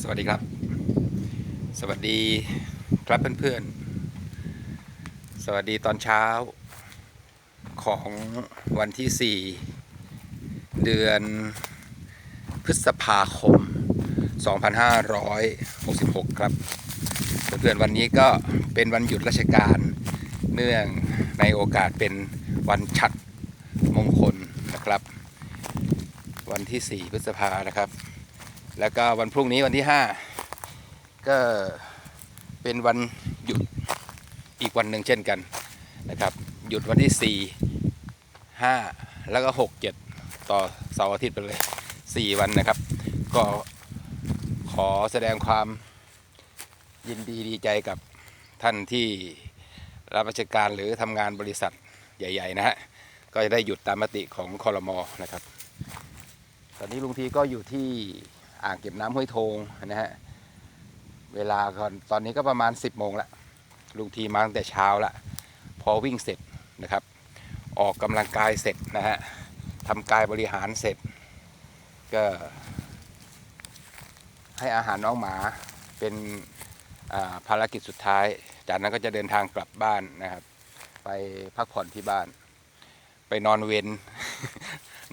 สวัสดีครับ สวัสดีครับเพื่อนๆ สวัสดีตอนเช้าของวันที่ 4 เดือนพฤษภาคม 2566 ครับ เพื่อนๆ วันนี้ก็เป็นวันหยุดราชการเนื่องในโอกาสเป็นวันฉัดมงคลนะครับ วันที่ 4 พฤษภานะครับ แล้วก็วันพรุ่งนี้วันที่ 5 ก็เป็นวันหยุดอีกวันหนึ่งเช่นกันนะครับ หยุดวันที่ 4 5 แล้วก็ 6 7 ต่อเสาร์อาทิตย์ไปเลย 4 วันนะครับ ก็ขอแสดงความยินดีดีใจกับท่านที่รับราชการหรือทำงานบริษัทใหญ่ ๆ นะฮะ ก็จะได้หยุดตามมติของคอรมอนะครับ ตอนนี้ลุงทีก็อยู่ที่ อ่างเก็บน้ำห้วยโทงนะฮะเวลาตอนนี้ก็ประมาณ 10โมงละลุงทีมาตั้งแต่เช้าละพอวิ่งเสร็จนะครับ ออกกำลังกายเสร็จนะฮะทำกายบริหารเสร็จ ก็ ให้อาหารน้องหมาเป็นาภารกิจสุดท้าย จากนั้นก็จะเดินทางกลับบ้านนะครับ ไปพักผ่อนที่บ้าน ไปนอนเวน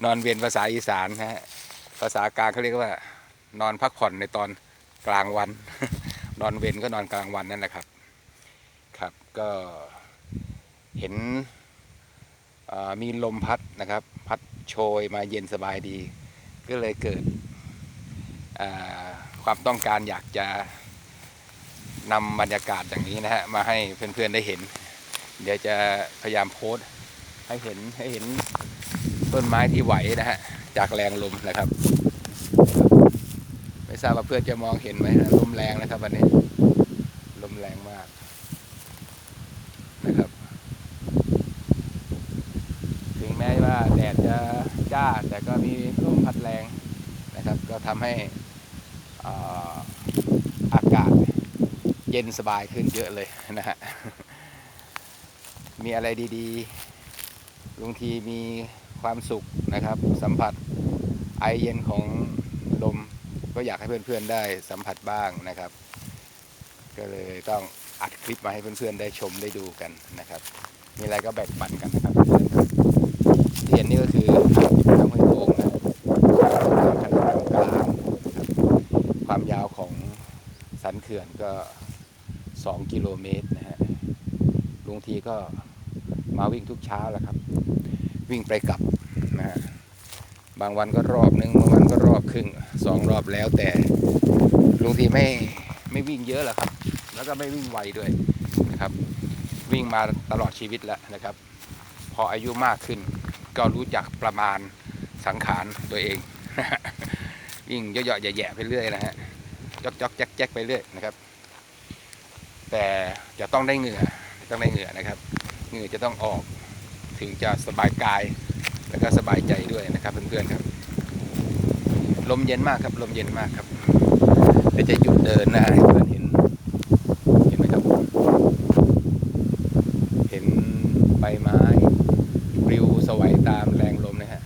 นอนเวนภาษาอีสานนะฮะภาษากลางเขาเรียกว่า นอนพักผ่อนในตอนกลางวัน นอนเวนก็นอนกลางวันนั่นแหละครับครับก็เห็นมีลมพัดนะครับ พัดโชยมาเย็นสบายดี ก็เลยเกิดความต้องการอยากจะนำบรรยากาศอย่างนี้นะฮะมาให้เพื่อนๆได้เห็น เดี๋ยวจะพยายามโพสต์ให้เห็นให้เห็นต้นไม้ที่ไหวนะฮะจากแรงลมนะครับ ทราบว่าเพื่อนจะมองเห็นไหมนะลมแรงนะครับวันนี้ ลมแรงมากนะครับ ถึงแม้ว่าแดดจะจ้า แต่ก็มีลมพัดแรงนะครับ ก็ทำให้อาอากาศเย็นสบายขึ้นเยอะเลยนะฮะ มีอะไรดีๆลุงทีมีความสุขนะครับ สัมผัสไอเย็นของลม ก็อยากให้เพื่อนๆได้สัมผัสบ้างนะครับ ก็เลยต้องอัดคลิปมาให้เพื่อนๆได้ชมได้ดูกันนะครับ มีอะไรก็แบ่งปันกันนะครับเพื่อนๆที่เห็นนี่ก็คือน้ำห้วยโงนะขนาดกลางนะครับความยาวของสันเขื่อนก็ 2 กิโลเมตรนะฮะลุงทีก็มาวิ่งทุกเช้าแหละครับ วิ่งไปกลับนะฮะบางวันก็รอบนึงบางวันก็รอบครึ่ง สองรอบแล้วแต่ลุงทีไม่ไม่วิ่งเยอะหรอกครับ แล้วก็ไม่วิ่งไวด้วยนะครับ วิ่งมาตลอดชีวิตแล้วนะครับ พออายุมากขึ้น ก็รู้จักประมาณสังขารตัวเอง วิ่งเยอะๆแย่ๆไปเรื่อยนะฮะจอกจอกแจ๊กแจ๊กไปเรื่อยนะครับ แต่จะต้องได้เหงื่อต้องได้เหงื่อนะครับ เหงื่อจะต้องออกถึงจะสบายกาย แล้วก็สบายใจด้วยนะครับเพื่อนๆครับ ลมเย็นมากครับ ลมเย็นมากครับเดี๋ยวจะหยุดเดินนะให้เพื่อนเห็น เห็นไหมครับ เห็นใบไม้ปลิวสวัยตามแรงลมนะฮะ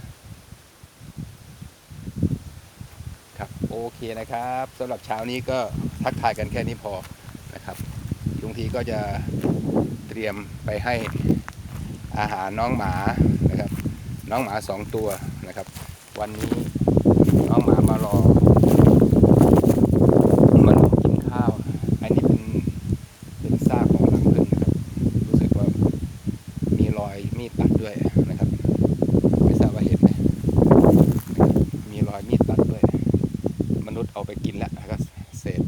ครับโอเคนะครับสำหรับเช้านี้ก็ทักทายกันแค่นี้พอนะครับลุงทีก็จะเตรียมไปให้อาหารน้องหมานะครับ น้องหมาสองตัวนะครับ วันนี้ น้องหมามารอมารอกินข้าว อันนี้เป็นเป็นซากของรังผึ้งนะครับ รู้สึกว่ามีรอยมีดตัดด้วยนะครับ ไม่ทราบว่าเห็นไหมมีรอยมีดตัดด้วย มนุษย์เอาไปกินแล้วแล้วก็เศษ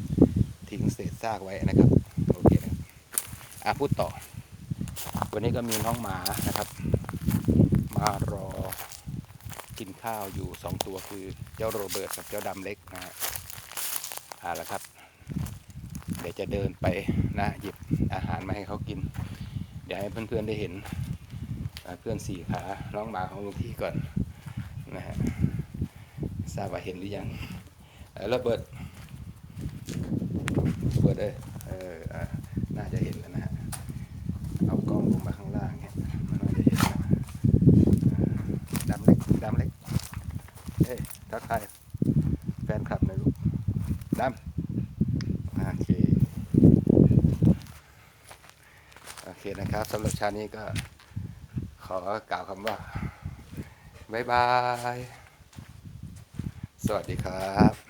ทิ้งเศษซากไว้นะครับโอเคนะอะพูดต่อ วันนี้ก็มีน้องหมานะครับ มารอ กินข้าวอยู่สองตัวคือเจ้าโรเบิร์ตกับเจ้าดำเล็กนะฮะเอาละครับ เดี๋ยวจะเดินไปนะหยิบอาหารมาให้เขากิน เดี๋ยวให้เพื่อนๆได้เห็นเพื่อนสี่ขาน้องหมาของลุงที่ก่อนนะฮะทราบว่าเห็นหรือยังเออโรเบิร์ตเปิดเลยเอออะน่าจะเห็นแล้วนะฮะ เอากล้องลงมาข้างล่างเนี่ยมันน่าจะเห็นนะดำเล็กดำเล็ก เอ้ย ทักทายแฟนคลับหน่อยลูกดโอเค โอเคนะครับสำหรับชานี้ก็ ขอกล่าวคำว่าบ๊ายบาย สวัสดีครับ